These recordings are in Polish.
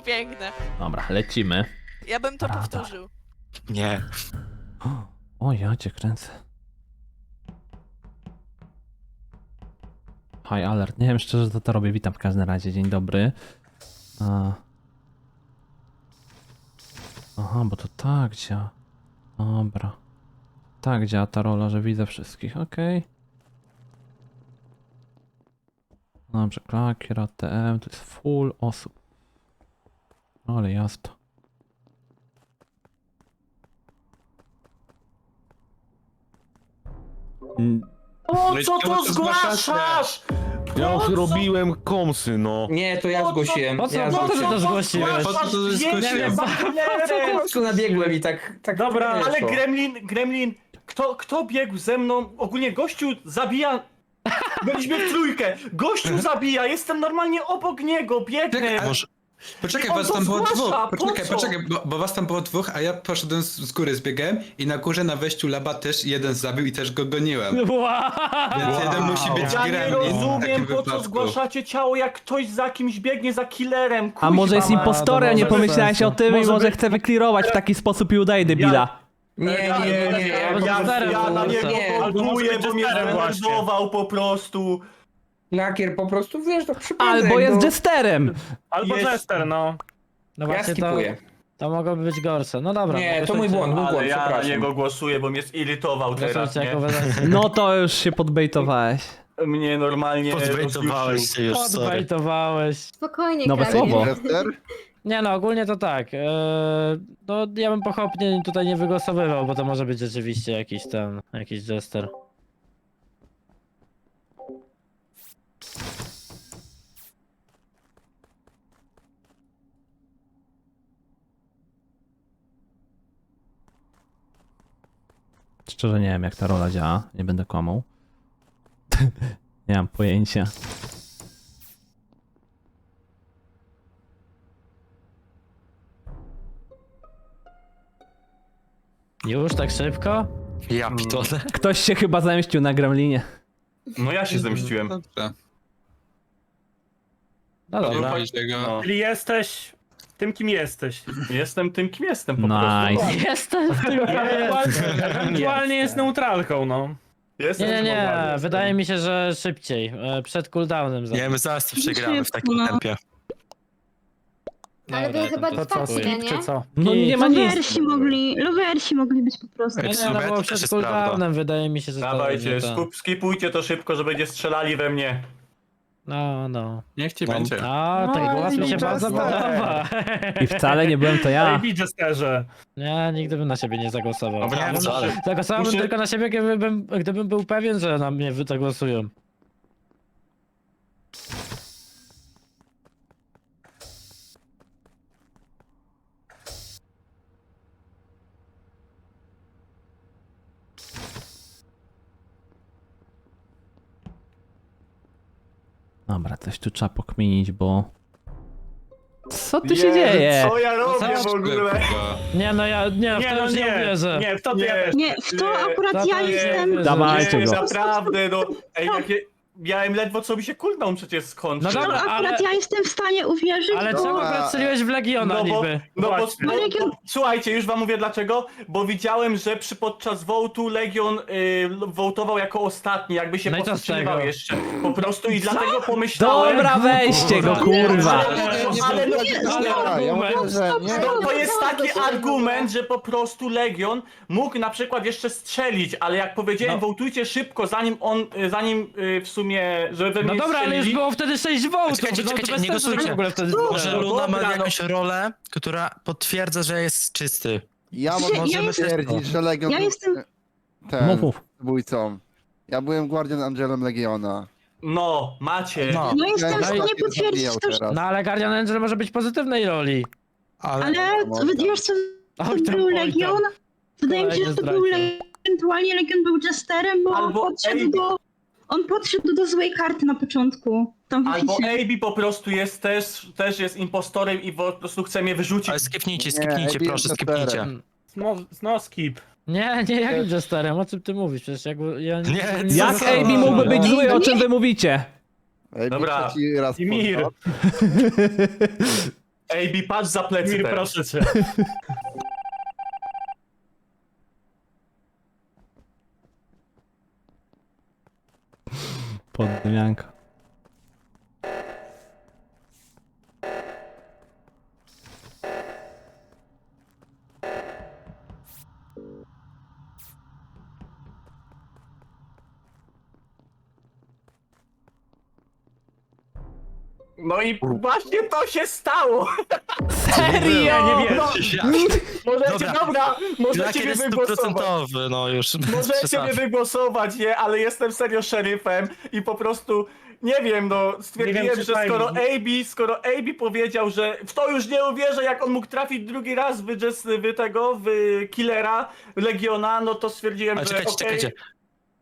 było piękne. Dobra, lecimy. Ja bym to Radar. powtórzył. Nie. O, ja cię kręcę. High alert. Nie wiem szczerze, co to robię. Witam w każdym razie. Dzień dobry. A... Aha, bo to tak działa. Dobra. Tak działa ta rola, że widzę wszystkich. Okej. Dobrze, klakier, ATM, to jest full osób. Ale jasno. Mm, O, No i co czemu to zgłaszasz? Ja już robiłem komsy, no. Nie, to ja zgłosiłem. Po co- ja po co ty to zgłosiłeś? Po co to Po prostu nabiegłem i tak... tak Dobra, ale Gremlin, Gremlin, kto, kto biegł ze mną? Ogólnie gościu zabija... Byliśmy w trójkę. Gościu zabija, jestem normalnie obok niego, biegnę. Może... Poczekaj, On was to tam było zgłasza, dwóch. po Poczekaj, co? poczekaj, bo, bo was tam było dwóch, a ja poszedłem z, z góry, zbiegałem i na górze na wejściu laba też jeden zabił i też go goniłem. Wow. Więc jeden musi być Ja nie gremlin w rozumiem, takim po co wypadku. zgłaszacie ciało, jak ktoś za kimś biegnie, za killerem. A może jest Kuźwa, impostorem, nie może pomyślałeś sensu. o tym i Może może być- chce wyklirować w taki sposób i udaje debila. Nie, nie, nie, nie. Ja, ja- ja, ja na niego nie. Albo może być bo mnie Jesterem właśnie. zdenerwował po prostu. Lakier po prostu, wiesz, to przypadek. Albo jest no. jesterem. Albo Jest- Jester, no. No Ja właśnie to, skipuję. to mogłoby być gorsze. No dobra. Nie, no to mój błąd, mój Ale błąd, ja na przepraszam. niego głosuję, bo mnie zirytował teraz, Głosujcie jako nie? wersję. No to już się podbejtowałeś. Mnie normalnie Podbejtowałeś rozjuszył. się już, sorry. Podbejtowałeś. Spokojnie, Nowe Kamil. słowo. Nie no, ogólnie to tak. Eee, no ja bym pochopnie tutaj nie wygłosowywał, bo to może być rzeczywiście jakiś ten, jakiś jester. Szczerze nie wiem jak ta rola działa, nie będę kłamał. nie mam pojęcia. Już tak szybko? Ja pitole. Ktoś się chyba zemścił na Gremlinie. No ja się zemściłem. Dobrze. No dobra. No. Czyli jesteś tym, kim jesteś. Jestem tym, kim jestem po prostu. Nice. Jestem w tym Ewentualnie jest neutralką, no. Jestem Nie, nie, nie. normalny. Wydaje mi się, że szybciej. e, Przed cooldownem. za- Nie, my zaraz to przegramy w takim tempie. Ale wy chyba to- dwa skip, nie? Czy co? No nie ma nic. Lowersi mogli, lowersi mogli być po prostu. Nie, no bo przed też jest prawda. cooldownem wydaje mi się, że to Dawajcie, nie to. skup, skipujcie to szybko, że będzie strzelali we mnie. No, no. Niech ci będzie. A, ten głos mi się bardzo podoba. I wcale nie byłem to ja. Ej, Jesterze. Nie, nigdy bym na siebie nie zagłosował. Dobra, Ja wcale. bym- Zagłosowałbym Muszę- tylko na siebie, gdybym, gdybym był pewien, że na mnie wy zagłosują. Dobra, coś tu trzeba pokminić, bo... Co tu się Jezu, dzieje? Co ja robię w ogóle? Nie, no ja nie, w Nie, to no już nie nie. uwierzę. Nie, w to Nie. ja też. Nie, w to akurat To ja jestem... Dawajcie Nie, go. naprawdę, no. Ej, jakie... Miałem ledwo co mi się cooldown przecież skończył. No To dobra, akurat ale- ja jestem w stanie uwierzyć, Ale bo... czemu akurat strzeliłeś w Legiona No bo, niby? no bo, Właśnie. no, Legion- bo słuchajcie, już wam mówię dlaczego, bo widziałem, że przy podczas wołtu Legion y, wołtował jako ostatni, jakby się No i co z powstrzymywał tego? jeszcze. Po prostu i dlatego pomyślałem... Dobra, weźcie go, kurwa. Ale, ale, no, ale, Ja mówię, że nie. no, to jest taki argument, że po prostu Legion mógł na przykład jeszcze strzelić, ale jak powiedziałem, No. wołtujcie szybko, zanim on, y, zanim y, w sumie, we mnie No dobra, ale już strzelili. było wtedy 6 wołtów, Czekajcie, no to czekajcie, bez nie sensu, że głosujcie. w ogóle wtedy Może No Luna ma dobra, no. jakąś rolę, która potwierdza, że jest czysty. Ja Ja mogę jestem- stwierdzić, że Legion Ja był jestem... ten Mów, mów. zabójcą. Ja byłem Guardian Angelem Legiona. No, macie. No, No jestem w stanie potwierdzić zabijał to, że... teraz. No ale Guardian Angel może być pozytywnej roli. ale... Ale Można. wiesz co, to Oj, tam, był oj, tam. Legion? Wydaje mi się, że to był Kolejny Legion. Ewentualnie Legion był Jesterem, bo on Albo podszedł Ej. do... On podszedł do złej karty na początku. Tam w Albo. AB po prostu jest też, też jest impostorem i po prostu chce mnie wyrzucić. Ale skipnijcie, Nie, skipnijcie, proszę, jest skipnijcie. testerem. No, no skip. Nie, nie, jakim Jesterem? O czym ty mówisz? Przecież jak, ja Nie, Jak Co? AB mógłby być zły, o czym wy mówicie? Ej, Dobra. trzeci raz I Mir. pod- AB, patrz za plecy Mir, teraz. proszę cię. Podmianka. No i właśnie to się stało! Serio? Nie, nie No, wiesz. możecie, Dobra. dobra, możecie Lakier mnie jest wygłosować. stuprocentowy, no już. bez Możecie przesady. mnie wygłosować, nie, ale jestem serio szeryfem i po prostu nie wiem, no stwierdziłem, wiem, czy że timing- skoro AB, skoro AB powiedział, że w to już nie uwierzę, jak on mógł trafić drugi raz w, Jess- w tego, w Killera, Legiona, no to stwierdziłem, Ale że czekajcie, okej, czekajcie.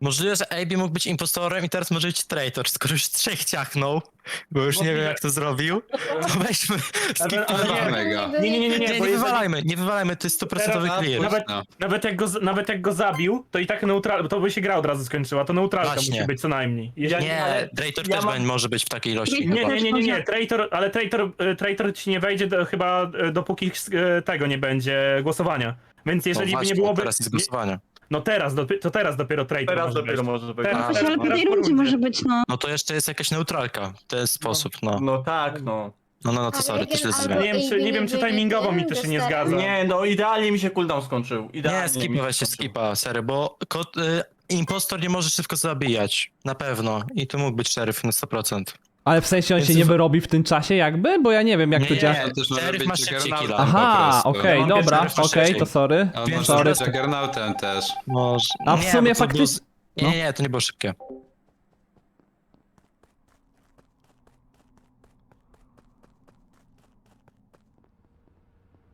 Możliwe, że AB mógł być impostorem i teraz może być traitor, skoro już trzech ciachnął, bo już nie wiem jak to zrobił, to weźmy, skipujemy. nie, Mega. Nie, nie, nie, nie, Nie, bo nie jeżeli- wywalajmy, nie wywalajmy, to jest stuprocentowy Teraz- clear. nawet- No. Nawet jak, go, z- nawet jak go zabił, to i tak neutral, to by się gra od razu skończyła, to neutralka Właśnie. musi być co najmniej. Jeżeli, Nie, ale, traitor ja też mam- będzie- może być w takiej ilości. nie, chyba. nie, nie, nie, nie, traitor, ale traitor, e, traitor ci nie wejdzie do, chyba e, dopóki e, tego nie będzie głosowania. Więc No jeżeli by właśnie, nie byłoby... teraz jest głosowanie. No teraz, dopi- to teraz dopiero traitor teraz może dopiero wejść. może być. Teraz- A, Właśnie, ale po teraz tej rundzie może być, no. No to jeszcze jest jakaś neutralka, to jest sposób, no. No tak, no. No, no, no to sorry, to źle Nie zrobiłem. wiem, czy, nie wiem, czy timingowo mi to się nie zgadza. Nie, no idealnie mi się cooldown skończył. Idealnie Nie, mi skipa się weźcie, skończył. skipa, serio, bo kot, y, impostor nie może szybko zabijać, na pewno. I tu mógł być szeryf na 100%. Ale w sensie on Więc się nie w- wyrobi w tym czasie jakby? Bo ja nie wiem jak to Nie, działa. To też może Szeryf być ma szybciej Juggernautem killa. po Aha, prostu. okej, mam dobra, pierwszy okej, wcześniej. to sorry. A on może Sorry. być Juggernautem też. Może... A w sumie bo to było- faktycznie- Nie, no. nie, nie, to nie było szybkie.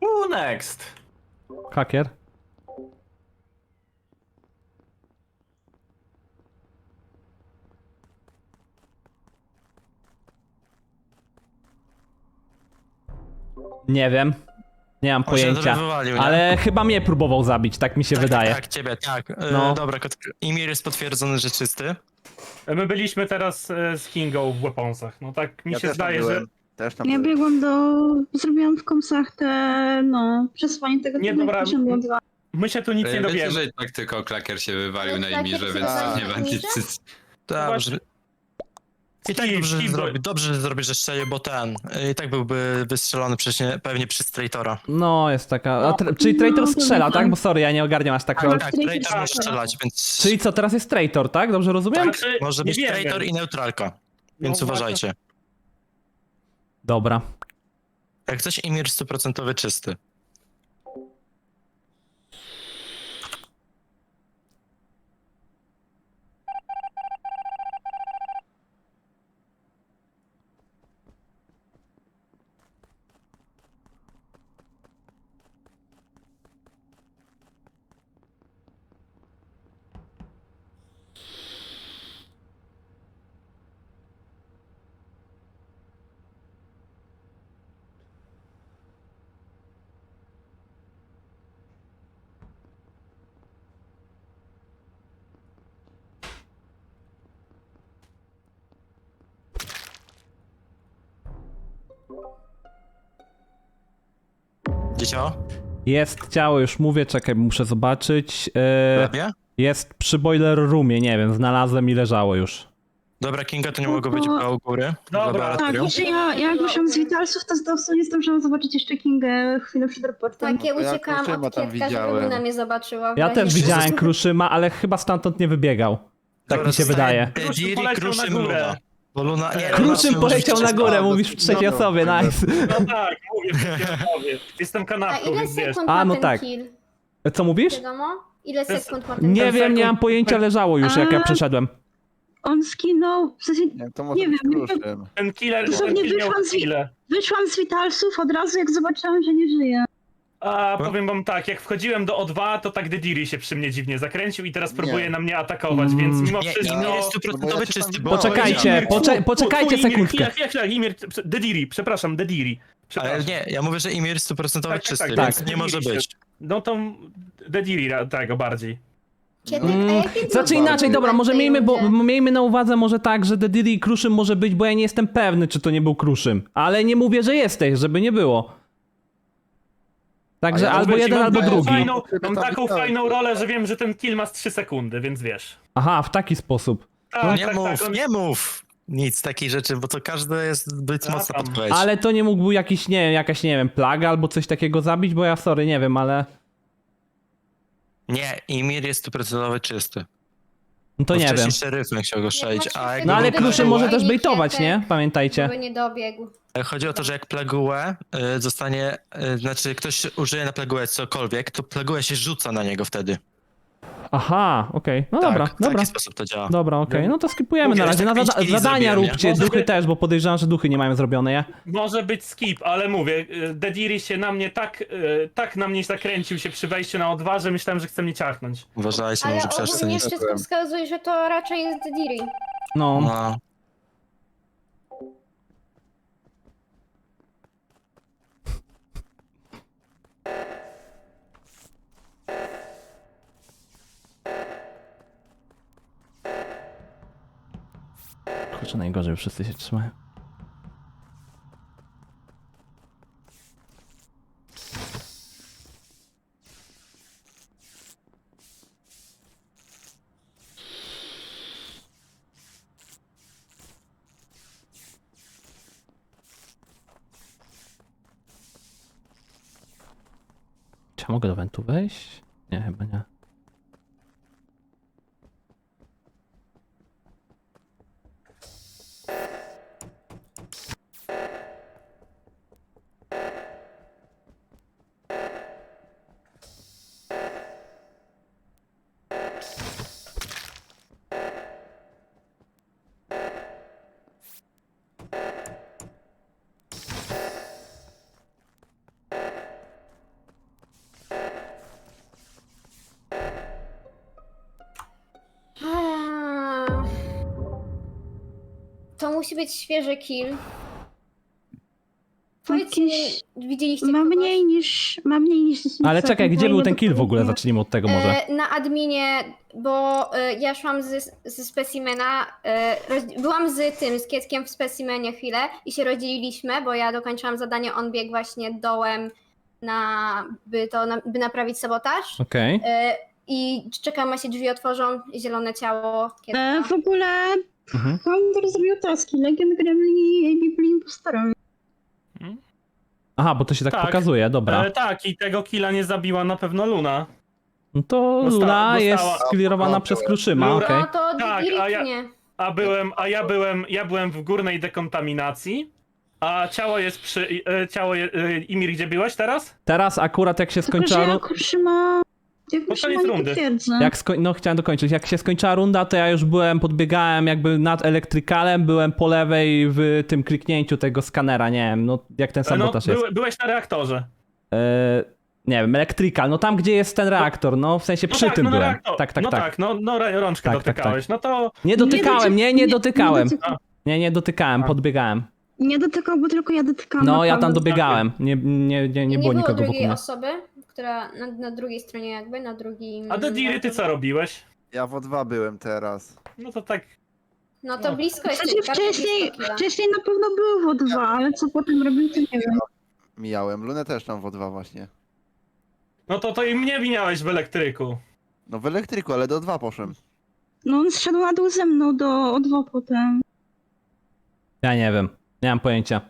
Who next? Hakier. Nie wiem. Nie mam On się pojęcia. wywalił, nie? Ale chyba mnie próbował zabić, tak mi się tak, wydaje. Tak, ciebie, tak. E, No. Dobra, kot... Imir jest potwierdzony, że czysty. My byliśmy teraz e, z Kingą w Weaponsach. No tak mi Ja się też tam zdaje, że... byłem. Też tam Ja byłem. biegłam do... Zrobiłam w komsach te, no, przesłanie tego Nie, typu, dobra, dwa. My się tu nic nie Wiecie, dowiemy. że i tak tylko klakier się wywalił No, na Klakier Imirze, się więc wywalił nie na będzie Imirze? Tak, właśnie- że... I tak dobrze, że zrobi, dobrze że zrobi, że strzelił, bo ten y, i tak byłby wystrzelony przecież pewnie przez traitora. No, jest taka. A tra- czyli traitor No, strzela, dobra. tak? Bo sorry, ja nie ogarniam aż tak Tak, rol. tak, traitor może strzela. strzelać, więc Czyli co, teraz jest traitor, tak? Dobrze rozumiem? Znaczy, może być wiemy. traitor i neutralka. Więc No, uważajcie. Dobra. Jak coś Imir 100% czysty. Dzieciało? Jest ciało, już mówię, czekaj, muszę zobaczyć. Lepiej? jest przy boiler roomie, nie wiem, znalazłem i leżało już. Dobra, Kinga to nie mogło być Spoko. u góry. Dobra. Tak, laboratorium. jeszcze ja, ja jak wyszłam z Witalsów, to zdo- nie zdążyłam zobaczyć jeszcze Kingę chwilę przed raportem. Tak, ja uciekałam Kruszyma od tam Kietka, żeby widziałem. Luna mnie zobaczyła. w Ja razie też czego. widziałem Kruszyma, ale chyba stamtąd nie wybiegał. Tak Dobra, mi się wydaje. Kruszym Diri, poleciał na Kruszym, górę. Luna. Bo Luna... Nie, poleciał na górę, mówisz w trzeciej No, osobie, no, nice. No tak, mówię, mówię. Jestem A kanapką, ile więc wiesz. sekund A, ma no ten tak. kill? Co mówisz? Wiadomo? Ile To jest- sekund ma ten Nie kill? wiem, nie mam pojęcia, leżało już jak ja przeszedłem. On skinął, w sensie Nie, to może Nie być wiem, kruszym. Ten killer, Dosłownie ten kill miał wyszłam z- chwilę. wyszłam z Witalsów od razu, jak zobaczyłam, że nie żyje. A powiem wam tak, jak wchodziłem do O2, to tak Dediri się przy mnie dziwnie zakręcił i teraz Nie. próbuje na mnie atakować, Mm. więc mimo Nie, wszystko... Imir jest stuprocentowy czysty, bo... Poczekajcie, pocze- poczekajcie Imir, sekundkę. Chwila, chwila, chwila, Imir, Dediri, przepraszam, Dediri. Ale nie, ja mówię, że Imir jest stuprocentowy Tak, tak, czysty, tak, więc tak. nie może być. No to Dediri ra- tego bardziej. Kiedy? Mm, jakie Znaczy inaczej, dobra, może miejmy, bo, miejmy na uwadze może tak, że The Diddy i Kruszym może być, bo ja nie jestem pewny, czy to nie był Kruszym. Ale nie mówię, że jesteś, żeby nie było. Także A ja albo Mówię ci, jeden, mam albo taką drugi. Fajną, mam taką fajną rolę, że wiem, że ten kill ma z 3 sekundy, więc wiesz. Aha, w taki sposób. Tak, nie tak, mów, tak. on- nie mów nic takich rzeczy, bo to każde jest zbyt Ja mocna podpowiedź. Ale to nie mógł jakiś, nie wiem, jakaś, nie wiem, plaga albo coś takiego zabić, bo ja sorry, nie wiem, ale... Nie, Imir jest stuprocentowy czysty. No to Bo nie wiem. szeryfem chciał go strzelić, macie a jak No ale było może też bejtować, nie? Pamiętajcie. By nie dobiegł. Chodzi o to, że jak plagułę y, zostanie, y, znaczy ktoś użyje na plagułę cokolwiek, to plagułę się rzuca na niego wtedy. Aha, okej. No tak, dobra, w dobra. taki sposób to działa. Dobra, okej, no to skipujemy Mówię, na razie. jeszcze Na zada zadania zrobiłem, nie? róbcie, Może duchy by- też, bo podejrzewam, że duchy nie mają zrobione, nie? Może być skip, ale mówię, y, Dediri się na mnie tak, y, tak na mnie zakręcił się przy wejściu na O2, że myślałem, że chce mnie ciachnąć. Uważajcie, Ale może ogólnie przeszczędzić. wszystko wskazuje, że to raczej jest Diri. No. No. Najgorzej, wszyscy się trzymają. Czy ja mogę do wentu wejść? Nie, chyba nie. To musi być świeży kill. Jakiś- widzieliście Ma kogoś? mniej niż, ma mniej niż 10 Ale czekaj, gdzie był ten kill w ogóle? Zacznijmy od tego może. E, na adminie, bo e, ja szłam z, ze specimena, e, roz, byłam z tym, z Kieckiem w specimenie chwilę i się rozdzieliliśmy, bo ja dokończyłam zadanie, on biegł właśnie dołem na, by to, na, by naprawić sabotaż Okej. e, i czekam aż się drzwi otworzą, zielone ciało. E, w ogóle Mhm. Founder zrobił taski, Legend Gremlin i AB byli impostorami. Aha, bo to się tak, Tak. pokazuje, dobra. E, tak, i tego killa nie zabiła na pewno Luna. No to Dosta- Luna jest sklirowana przez Kruszyma, Lura- okej. No to Tak, a ja- nie. A byłem, a ja byłem, ja byłem w górnej dekontaminacji, a ciało jest przy, e, ciało, je, e, Imir, gdzie byłeś teraz? Teraz akurat jak się Tylko, że skończyła... ru- Kurzyma... Ja koniec rundy. potwierdzę. Jak sko- no chciałem dokończyć. Jak się skończyła runda, to ja już byłem, podbiegałem jakby nad elektrykalem, byłem po lewej w tym kliknięciu tego skanera, nie wiem, no jak ten E, No, sabotaż jest. były, byłeś na reaktorze. E, nie wiem, elektrykal, no tam gdzie jest ten reaktor, no w sensie No przy tak, tym no na byłem. reaktor- Tak, tak, no tak. tak, no, no ra- rączkę Tak, tak, dotykałeś. No to Nie dotykałem, nie, nie dotykałem. dotyka- Nie, nie dotykałem, A. podbiegałem. Nie dotykał, bo tylko ja dotykałam. No ja tam dobiegałem, nie, nie, nie, nie było nikogo wokół drugiej mnie. osoby, która na, na drugiej stronie jakby, na drugim... A Dediry, ty co robiłeś? Ja w O2 byłem teraz. No to tak. No to No. blisko jest. Znaczy wcześniej, wcześniej na pewno był w O2, ale co potem robił, to nie wiem. Mijałem. Lunę też tam w O2 właśnie. No to, to i mnie winiałeś w elektryku. No w elektryku, ale do O2 poszłem. No on zszedł na dół ze mną do O2 potem. Ja nie wiem, nie mam pojęcia.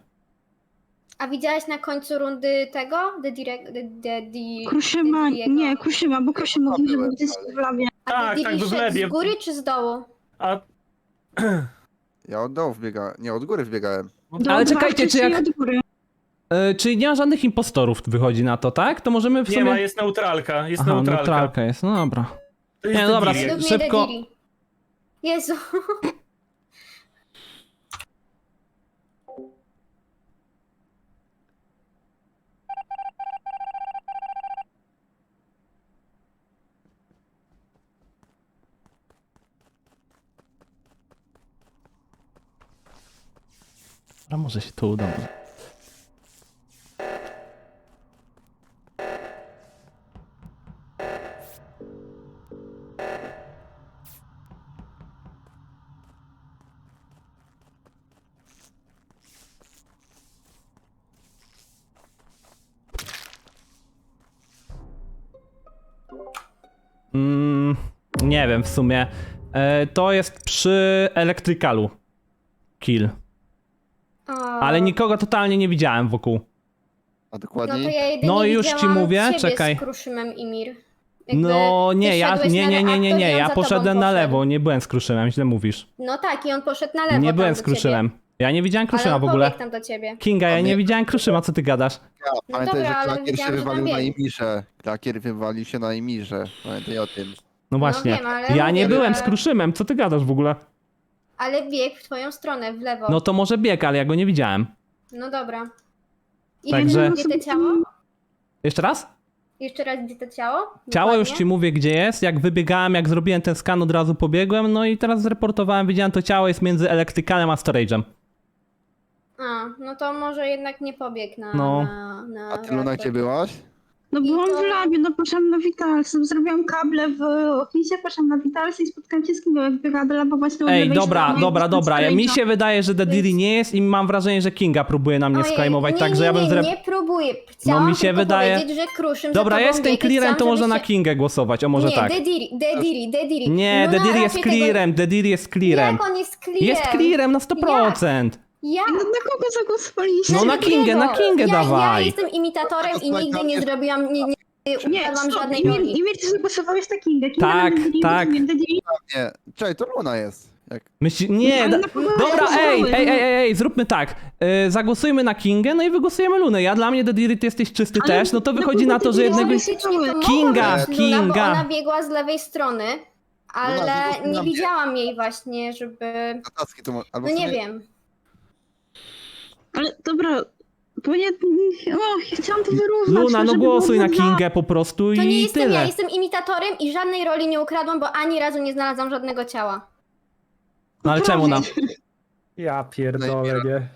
A widziałeś na końcu rundy tego? The Direct. The, the, the, Kruszyma, Dediego? nie, Kruszyma, bo Kruszym mówił, że był gdzieś w labie. A Tak, The tak, w lewie. z góry czy z dołu? A Ja od dołu wbiegałem. Nie, od góry wbiegałem. Do Ale O2 czekajcie, czy jak- od góry. E, czyli nie ma żadnych impostorów wychodzi na to, tak? To możemy w nie sumie... ma, jest neutralka, jest Aha, neutralka. neutralka jest, no dobra. To jest Nie, no dobra. Według szybko. The Diri. Jezu. A może się to uda. Mm, nie wiem w sumie. E, to jest przy elektrykalu. Kill. Ale nikogo totalnie nie widziałem wokół. A No to dokładniej? ja jedynie No już ci widziałam mówię, ciebie czekaj. z Kruszymem Imir. Jakby No ty nie, ja szedłeś nie, na nie, nie, nie, nie, i ja za tobą poszedłem na poszedł. lewo, nie byłem z Kruszynem, źle mówisz. No tak, i on poszedł na lewo Nie tam byłem do z ciebie. Kruszynem. Ja nie widziałem Ale on w ogóle. pobiegł tam do ciebie. Kinga, ja A nie widziałem Kruszyma, co ty gadasz? No Pamiętaj, dobra, że klakier się widziałam, że tam wywalił na biegł. Imirze. Klakier wywalił się na Imirze. Pamiętaj o tym. No właśnie. wiem, ale ja nie mówię, byłem że- z Kruszymem, co ty gadasz w ogóle? Ale biegł w twoją stronę, w lewo. No to może bieg, ale ja go nie widziałem. No dobra. I Także- Gdzie to ciało? Jeszcze raz? Jeszcze raz, gdzie to ciało? Ciało już ci mówię gdzie jest, jak wybiegałem, jak zrobiłem ten skan od razu pobiegłem, no i teraz zreportowałem, widziałem to ciało jest między elektrykalem a storage'em. A, no to może jednak nie pobiegł na... No. na, na A ty Luna reaktor. gdzie byłaś? No I byłam to- w labie, no poszłam na Vitalsy, zrobiłam kable w oficie, poszłam na Vitalsy i spotkałam się z Kingą, jak biegała właśnie od Ej, dobra, dobra, dobra, ja, mi się wydaje, że Dediri nie jest i mam wrażenie, że Kinga próbuje na mnie Ojej, sklejmować, nie, także nie, ja bym nie, zre... nie próbuję. Chciałam mi się tylko wydaje- powiedzieć, że Kruszym Dobra, za tobą jestem biegł i clearem, chciałam, to może na Kingę głosować, o może nie, tak. Dediri, Dediri, Dediri. Nie, Luna Dediri jest raczej tego- clearem, Dediri jest clearem. Jak on jest clearem? Jest clearem na 100%. Jak? No na kogo zagłosowaliście? No na Kingę, na Kingę ja, Ja dawaj. jestem imitatorem i nigdy nie zrobiłam, nie, nie, nie Nie, stop, żadnej Imir, roli. Imir, ty zagłosowałeś na Kingę. Kinga Tak, tak. Nie. Czekaj, to Luna jest. Jak... Myśli... Nie, ale da... na kogo dobra, ej, ej, ej, ej, ej, zróbmy tak. Yy, zagłosujmy na Kingę, no i wygłosujemy Lunę. Ja dla mnie Dediri, ty jesteś czysty Ale też, no to na wychodzi kogo na to, że jednego... zagłosuje? Teoretycznie to mogła Kinga, być Luna, bo Kinga. ona biegła z lewej strony, ale Luna, zagłosuj na nie mnie. widziałam jej właśnie, żeby... Na taski to mo- albo No w nie sumie- wiem. Ale dobra, bo nie... O, chciałam to wyrównać. Luna, no żeby głosuj było na. Kingę po prostu To nie i jestem tyle. ja, jestem imitatorem i żadnej roli nie ukradłam, bo ani razu nie znalazłam żadnego ciała. No ale czemu na... Ja pierdolę, nie?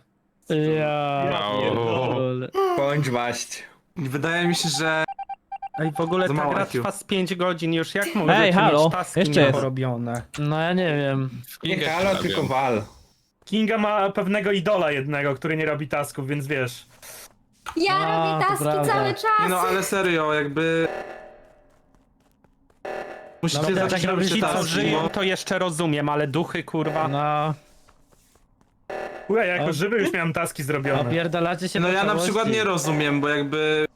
Ja pierdolę. Bądź waść. Wydaje mi się, że... Ej, w ogóle Za ta mało gra IQ. trwa z 5 godzin już, jak możecie Ej, halo, mieć taski jeszcze jest. porobione? No ja nie wiem. Nie halo, tylko wal. Kinga ma pewnego idola jednego, który nie robi tasków, więc wiesz. Ja A, robię to taski prawda. cały czas! No ale serio, jakby... Musicie No, zacząć tak robić robić te taski, bo... bo- to jeszcze rozumiem, ale duchy, kurwa... No, Chuja, ja jako A- żywy już miałem taski zrobione. opierdalacie się No ja na przykład nie rozumiem, bo jakby...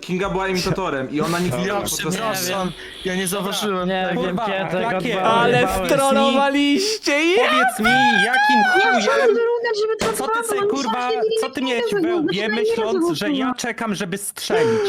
Kinga była imitatorem i ona nic nie Ja robi, po prostu... przepraszam, ja nie zauważyłem. Nie wiem, Kurwa, kiedy jakie- go Ale Powiedz mi- strollowaliście ja! Powiedz mi, jakim chujem... Co ty se mam kurwa, co ty miałeś we łbie nie myśląc, że ja czekam, żeby strzelić?